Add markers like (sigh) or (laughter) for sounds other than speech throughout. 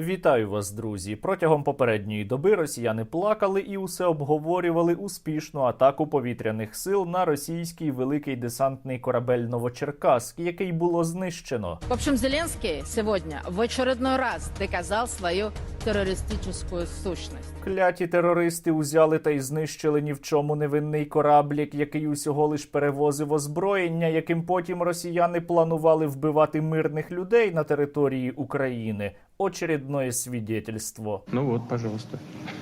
Вітаю вас, друзі! Протягом попередньої доби росіяни плакали і усе обговорювали успішну атаку повітряних сил на російський великий десантний корабель Новочеркаськ, який було знищено. В общем, Зеленский сегодня в очередной раз доказал свою террористическую сущность. Кляті терористи узяли та й знищили ні в чому невинний кораблік, який усього лиш перевозив озброєння, яким потім росіяни планували вбивати мирних людей на території України. Очередное свідетельство. Ну вот, пожалуйста.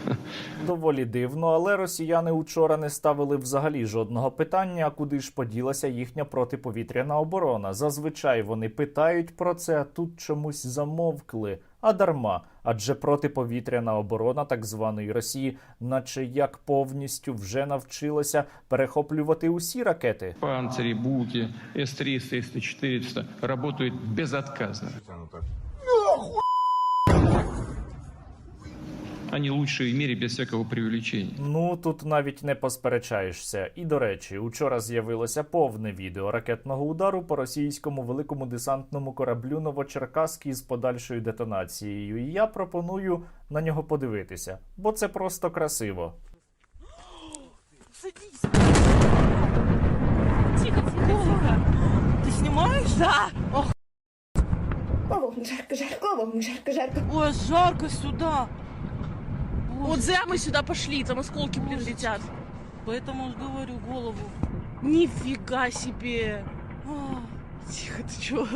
(laughs) Доволі дивно, але росіяни учора не ставили взагалі жодного питання, куди ж поділася їхня протиповітряна оборона. Зазвичай вони питають про це, а тут чомусь замовкли. А дарма, адже протиповітряна оборона так званої Росії, наче як повністю вже навчилася перехоплювати усі ракети. Панцири, буки, С-300, С-400 работают безотказно. Они лучшие в мире без всякого преувеличения. Ну тут навіть не посперечаєшся. І до речі, учора з'явилося повне відео ракетного удару по російському великому десантному кораблю Новочеркаський з подальшою детонацією. І я пропоную на нього подивитися, бо це просто красиво. Садись. Тихо, тихо, тихо. Ты снимаешь? Да. Ох, О, жарко, жарко, жарко, жарко. ой, жарко сюда. Вот зря мы сюда пошли, там осколки, блин, летят. Поэтому говорю голову. Нифига себе. А, Тихо, ты чё?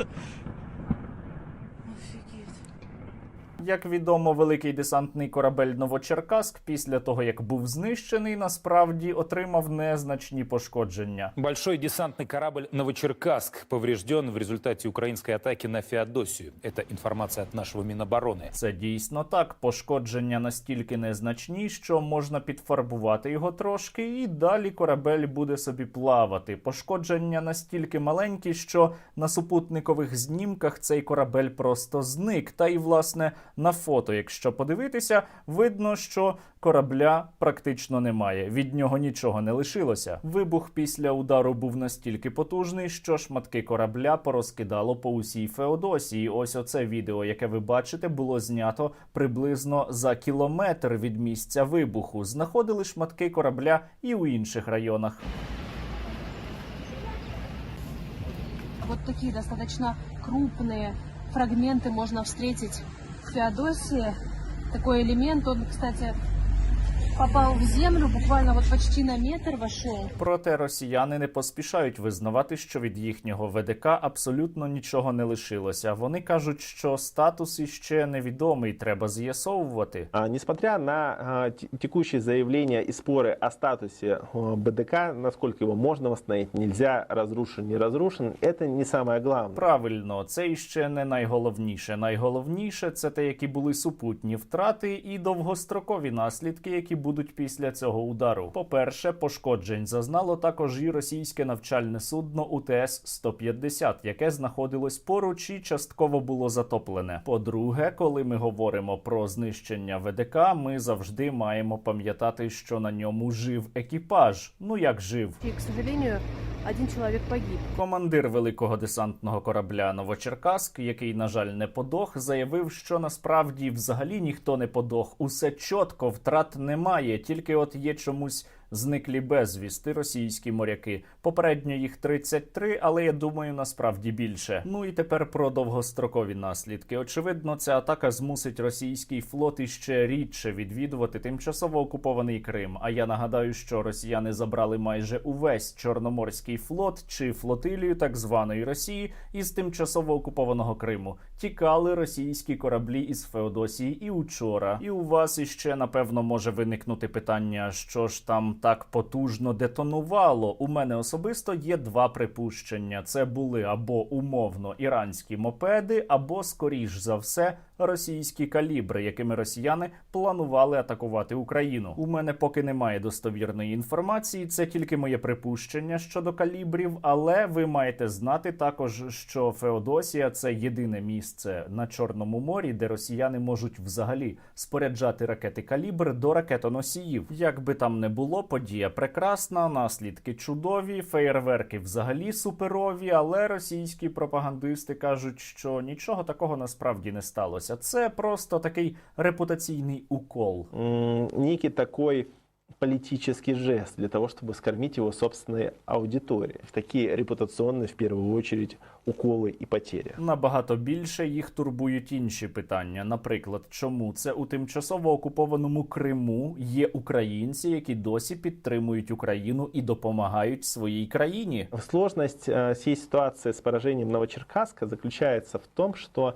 Як відомо, великий десантний корабель Новочеркаськ після того, як був знищений, насправді отримав незначні пошкодження. Большой десантный корабль «Новочеркасск» поврежден в результате украинской атаки на Феодосию. Это информация от нашего Минобороны. Це дійсно так. Пошкодження настільки незначні, що можна підфарбувати його трошки, і далі корабель буде собі плавати. Пошкодження настільки маленькі, що на супутникових знімках цей корабель просто зник. Та й власне на фото, якщо подивитися, видно, що корабля практично немає. Від нього нічого не лишилося. Вибух після удару був настільки потужний, що шматки корабля порозкидало по усій Феодосії. Ось оце відео, яке ви бачите, було знято приблизно за кілометр від місця вибуху. Знаходили шматки корабля і у інших районах. Вот такие достаточно крупные фрагменты можно встретить Феодосии. Такой элемент, он, кстати, попал в землю, буквально вот почти на метр вошел. Проте росіяни не поспішають визнавати, що від їхнього ВДК абсолютно нічого не лишилося. Вони кажуть, що статус іще невідомий, треба з'ясовувати. А, Несмотря на а, те- текущие заявления и споры о статусе а, БДК, насколько его можно восстановить, нельзя, разрушен, не разрушен, это не самое главное. Правильно, це іще не найголовніше. Найголовніше це те, які були супутні втрати і довгострокові наслідки, які будуть після цього удару. По-перше, пошкоджень зазнало також і російське навчальне судно УТС 150 яке знаходилось поруч і частково було затоплене. По-друге, коли ми говоримо про знищення ВДК, ми завжди маємо пам'ятати, що на ньому жив екіпаж. Ну як жив? І, к сожалению, один чоловік погиб. Командир великого десантного корабля Новочеркаск, який, на жаль, не подох, заявив, що насправді взагалі ніхто не подох. Усе чітко, втрат немає, тільки от є чомусь зниклі безвісти російські моряки. Попередньо їх 33, але я думаю, насправді більше. Ну і тепер про довгострокові наслідки. Очевидно, ця атака змусить російський флот іще рідше відвідувати тимчасово окупований Крим. А я нагадаю, що росіяни забрали майже увесь чорноморський флот чи флотилію так званої Росії із тимчасово окупованого Криму. Тікали російські кораблі із Феодосії і учора. І у вас іще напевно може виникнути питання, що ж там так потужно детонувало. У мене особисто є два припущення: це були або умовно іранські мопеди, або скоріш за все російські калібри, якими росіяни планували атакувати Україну. У мене поки немає достовірної інформації. Це тільки моє припущення щодо калібрів, але ви маєте знати також, що Феодосія це єдине місце на Чорному морі, де росіяни можуть взагалі споряджати ракети калібр до ракетоносіїв. Як би там не було, подія прекрасна, наслідки чудові, феєрверки взагалі суперові, але російські пропагандисти кажуть, що нічого такого насправді не сталося сталося. Це просто такий репутаційний укол. м, некий такой политический жест для того, чтобы скормить его собственной аудитории. В такие репутационные, в первую очередь, уколы и потери. Набагато більше їх турбують інші питання. Наприклад, чому це у тимчасово окупованому Криму є українці, які досі підтримують Україну і допомагають своїй країні. Сложность э, всей ситуации с поражением Новочеркасска заключается в том, что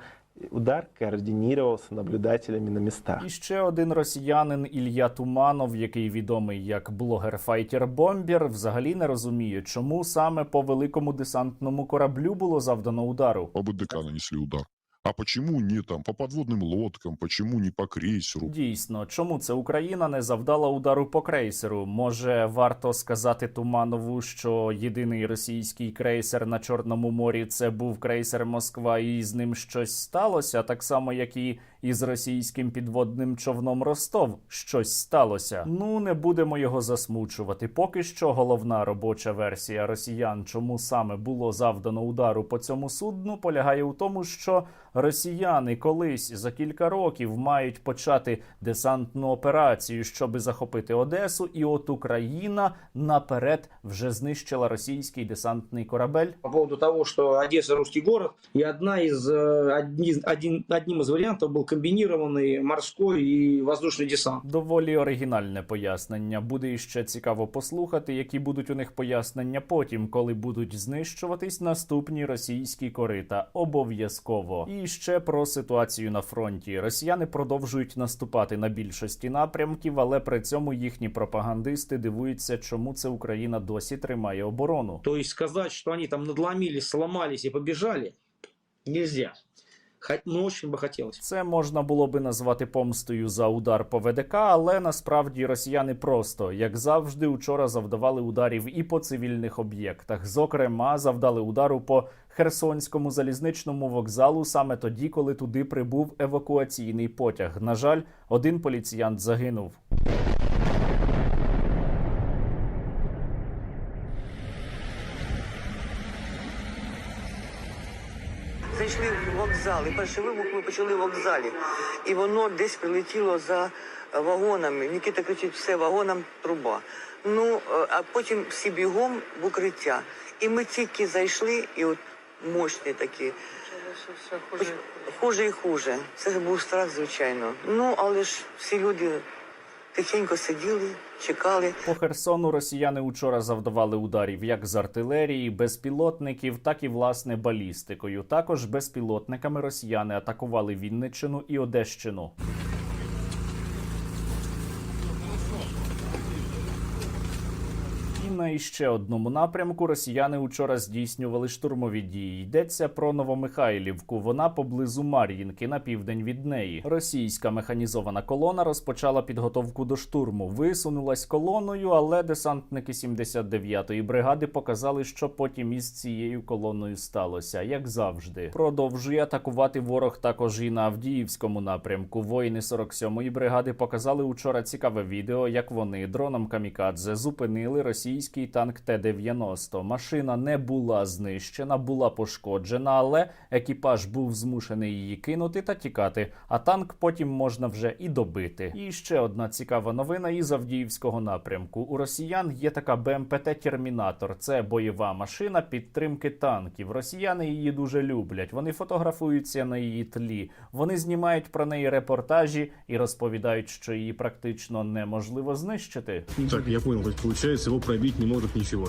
удар координувався наблюдателями на містах. І ще один росіянин Ілья Туманов, який відомий як блогер Файтер Бомбір, взагалі не розуміє, чому саме по великому десантному кораблю було завдано удару. Або декана несли удар. А почему не там по подводным лодкам, почему не по крейсеру? Дійсно, чому це Україна не завдала удару по крейсеру? Може, варто сказати Туманову, що єдиний російський крейсер на Чорному морі це був крейсер Москва, і з ним щось сталося, так само як і із російським підводним човном Ростов щось сталося. Ну не будемо його засмучувати. Поки що головна робоча версія росіян, чому саме було завдано удару по цьому судну, полягає у тому, що росіяни колись за кілька років мають почати десантну операцію, щоби захопити Одесу, і от Україна наперед вже знищила російський десантний корабель. по поводу того, что Одесса русский город, и одна из, э, одни- один, одним из вариантов был комбинированный морской и воздушный десант. Доволі оригінальне пояснення. Буде іще цікаво послухати, які будуть у них пояснення потім, коли будуть знищуватись наступні російські корита. Обов'язково. І ще про ситуацію на фронті. Росіяни продовжують наступати на більшості напрямків, але при цьому їхні пропагандисти дивуються, чому це Україна досі тримає оборону. То есть сказать, что они там надломились, сломались и побежали, нельзя. Хот- Но очень бы хотелось. Це можна було би назвати помстою за удар по ВДК, але насправді росіяни просто, як завжди, учора завдавали ударів і по цивільних об'єктах. Зокрема, завдали удару по Херсонському залізничному вокзалу саме тоді, коли туди прибув евакуаційний потяг. На жаль, один поліціянт загинув. зайшли в вокзал, і перший вибух ми почали в вокзалі. І воно десь прилетіло за вагонами. Нікіта кричить, все, вагонам труба. Ну, е, а потім всі бігом в укриття. І ми тільки зайшли, і от мощні такі. Хуже і хуже. Це був страх, звичайно. Ну, але ж всі люди тихенько сиділи, чекали. По Херсону росіяни учора завдавали ударів як з артилерії, безпілотників, так і власне балістикою. Також безпілотниками росіяни атакували Вінниччину і Одещину. На іще одному напрямку росіяни учора здійснювали штурмові дії. Йдеться про Новомихайлівку. Вона поблизу Мар'їнки на південь від неї. Російська механізована колона розпочала підготовку до штурму. Висунулась колоною, але десантники 79-ї бригади показали, що потім із цією колоною сталося, як завжди. Продовжує атакувати ворог також і на Авдіївському напрямку. Воїни 47-ї бригади показали учора цікаве відео, як вони дроном камікадзе зупинили російський танк Т-90. Машина не була знищена, була пошкоджена, але екіпаж був змушений її кинути та тікати. А танк потім можна вже і добити. І ще одна цікава новина із Авдіївського напрямку. У росіян є така БМПТ Термінатор. Це бойова машина підтримки танків. Росіяни її дуже люблять. Вони фотографуються на її тлі. Вони знімають про неї репортажі і розповідають, що її практично неможливо знищити. Так, я понял. Получается, его пробить не может ничего.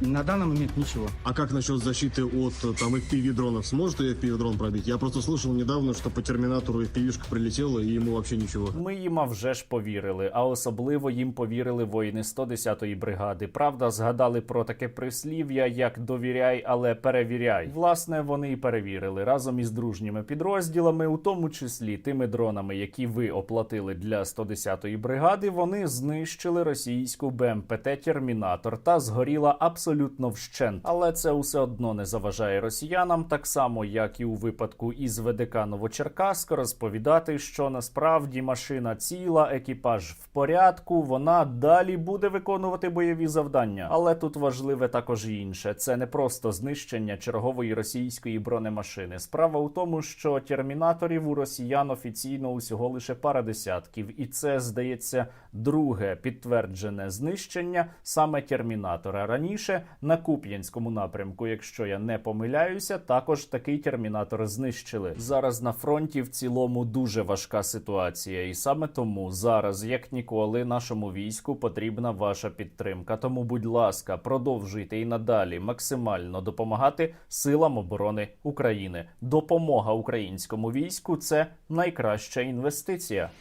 На данный момент ничего. А как насчет защиты от э, там FPV-дронов? Сможет ее FPV-дрон пробить? Я просто слышал недавно, что по Терминатору FPV-шка прилетела, и ему вообще ничего. Ми їм а вже ж повірили, а особливо їм повірили воїни 110-ї бригади. Правда, згадали про таке прислів'я, як довіряй, але перевіряй. Власне, вони і перевірили разом із дружніми підрозділами, у тому числі тими дронами, які ви оплатили для 110-ї бригади. Вони знищили російську БМПТ Термінатор та згоріла абсолютно абсолютно вщент. Але це усе одно не заважає росіянам, так само як і у випадку із ВДК Новочеркаськ, розповідати, що насправді машина ціла, екіпаж в порядку, вона далі буде виконувати бойові завдання. Але тут важливе також і інше: це не просто знищення чергової російської бронемашини. Справа у тому, що термінаторів у росіян офіційно усього лише пара десятків, і це здається друге підтверджене знищення саме термінатора. Раніше на Куп'янському напрямку, якщо я не помиляюся, також такий термінатор знищили. Зараз на фронті в цілому дуже важка ситуація, і саме тому зараз, як ніколи, нашому війську потрібна ваша підтримка. Тому, будь ласка, продовжуйте і надалі максимально допомагати силам оборони України. Допомога українському війську це найкраща інвестиція.